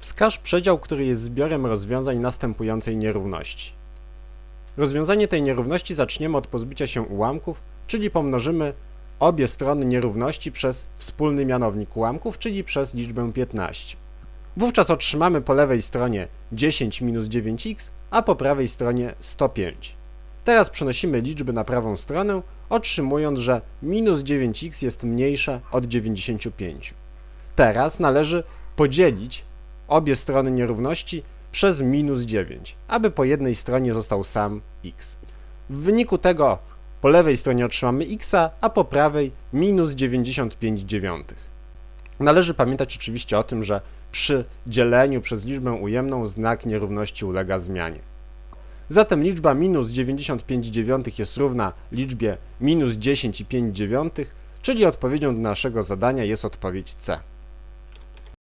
Wskaż przedział, który jest zbiorem rozwiązań następującej nierówności. Rozwiązanie tej nierówności zaczniemy od pozbycia się ułamków, czyli pomnożymy obie strony nierówności przez wspólny mianownik ułamków, czyli przez liczbę 15. Wówczas otrzymamy po lewej stronie 10 minus 9x, a po prawej stronie 105. Teraz przenosimy liczby na prawą stronę, otrzymując, że minus 9x jest mniejsze od 95. Teraz należy podzielić obie strony nierówności przez minus 9, aby po jednej stronie został sam x. W wyniku tego po lewej stronie otrzymamy x, a po prawej minus 95 dziewiątych. Należy pamiętać oczywiście o tym, że przy dzieleniu przez liczbę ujemną znak nierówności ulega zmianie. Zatem liczba minus 95 dziewiątych jest równa liczbie minus 10 i 5 dziewiątych, czyli odpowiedzią do naszego zadania jest odpowiedź C.